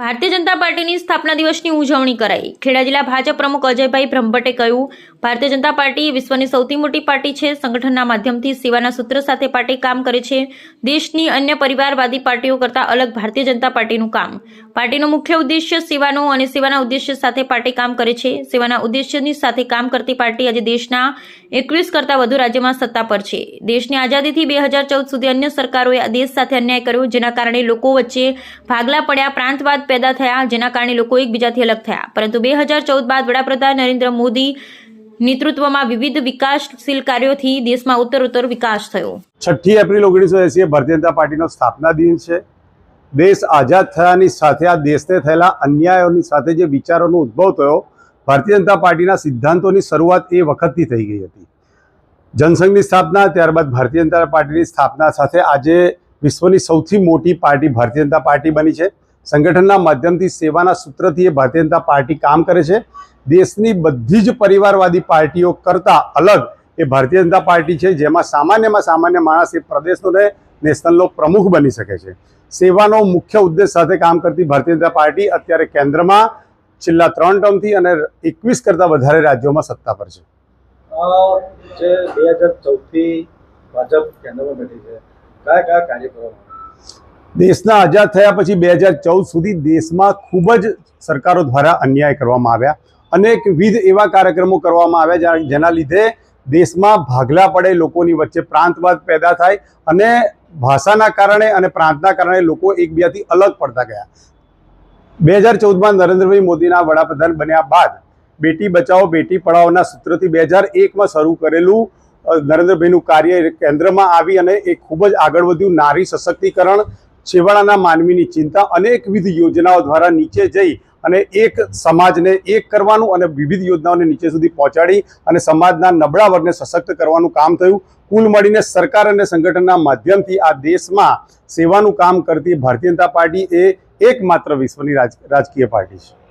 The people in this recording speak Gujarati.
ભારતીય જનતા પાર્ટીની સ્થાપના દિવસની ઉજવણી કરાઈ. ખેડા જિલ્લા ભાજપ પ્રમુખ અજયભાઈ બ્રહ્મભટ્ટે કહ્યું, ભારતીય જનતા પાર્ટી વિશ્વની સૌથી મોટી પાર્ટી છે, સંગઠનના માધ્યમથી સેવાના સૂત્ર સાથે પાર્ટી કામ કરે છે, દેશની અન્ય પરિવારવાદી પાર્ટીઓ કરતાં અલગ ભારતીય જનતા પાર્ટીનું કામ. પાર્ટીનો મુખ્ય ઉદ્દેશ્ય સેવાનો અને સેવાના ઉદ્દેશ્ય સાથે પાર્ટી કામ કરે છે. સેવાના ઉદ્દેશ્યની સાથે કામ કરતી પાર્ટી આજે દેશના એકવીસ કરતાં વધુ રાજ્યમાં સત્તા પર છે. દેશની આઝાદીથી બે હજાર ચૌદ સુધી અન્ય સરકારોએ દેશ સાથે અન્યાય કર્યો, જેના કારણે લોકો વચ્ચે ભાગલા પડ્યા, પ્રાંતવાદ પેદા થયા, જેના કારણે લોકો એકબીજાથી અલગ થયા. પરંતુ બે ચૌદ બાદ વડાપ્રધાન નરેન્દ્ર મોદી નેતૃત્વમાં વિવિધ વિકાસશીલ કાર્યોથી દેશમાં ઉત્તરોત્તર વિકાસ થયો. છઠ્ઠી એપ્રિલ ઓગણીસો એસી ભારતીય જનતા પાર્ટીનો સ્થાપના દિન છે. દેશ આઝાદ થયાની સાથે આ દેશને થયેલા અન્યાયોની સાથે જે વિચારોનો ઉદ્ભવ થયો, ભારતીય જનતા પાર્ટીના સિદ્ધાંતોની શરૂઆત એ વખતથી થઈ ગઈ હતી. જનસંઘની સ્થાપના, ત્યારબાદ ભારતીય જનતા પાર્ટીની સ્થાપના સાથે આજે વિશ્વની સૌથી મોટી પાર્ટી ભારતીય જનતા પાર્ટી બની છે. સંગઠનના માધ્યમથી સેવાના સૂત્રથી એ ભારતીય જનતા પાર્ટી કામ કરે છે. દેશની બધી જ પરિવારવાદી પાર્ટીઓ કરતાં અલગ એ ભારતીય જનતા પાર્ટી છે, જેમાં સામાન્યમાં સામાન્ય માણસ એ પ્રદેશનો નેશનલનો પ્રમુખ બની શકે છે. સેવાનો મુખ્ય ઉદ્દેશ સાથે કામ કરતી ભારતીય જનતા પાર્ટી અત્યારે કેન્દ્રમાં છેલ્લા ત્રણ ટર્મથી અને એકવીસ કરતાં વધારે રાજ્યોમાં સત્તા પર છે. બે હજાર ચૌદથી ભાજપ કેન્દ્રમાં બેઠી છે કયા કયા કાર્યક્રમો? દેશના આઝાદ થયા પછી બે હજાર ચૌદ સુધી દેશમાં ખૂબ જ સરકારો દ્વારા અન્યાય કરવામાં આવ્યા. અનેકવિધ એવા કાર્યક્રમો કરવામાં આવ્યા જેના લીધે દેશમાં ભાગલા પડે, લોકોની વચ્ચે પ્રાંતવાદ પેદા થાય અને ભાષાના કારણે અને પ્રાંતના કારણે લોકો એકબીજાથી અલગ પડતા ગયા. બે હજાર ચૌદમાં નરેન્દ્રભાઈ મોદીના વડાપ્રધાન બન્યા બાદ બેટી બચાવો, બેટી પઢાઓના સૂત્રથી બે હજાર એકમાં શરૂ કરેલું નરેન્દ્રભાઈનું કાર્ય કેન્દ્રમાં આવી અને એ ખૂબ જ આગળ વધ્યું. નારી સશક્તિકરણ છેવાડાના માનવીની ચિંતા અનેકવિધ યોજનાઓ દ્વારા નીચે જઈ અને એક સમાજને એક કરવાનું અને વિવિધ યોજનાઓને નીચે સુધી પહોંચાડી અને સમાજના નબળા વર્ગને સશક્ત કરવાનું કામ થયું. કુલ મળીને સરકાર અને સંગઠનના માધ્યમથી આ દેશમાં સેવાનું કામ કરતી ભારતીય જનતા પાર્ટી એ એકમાત્ર વિશ્વની રાજ, રાજકીય પાર્ટી છે.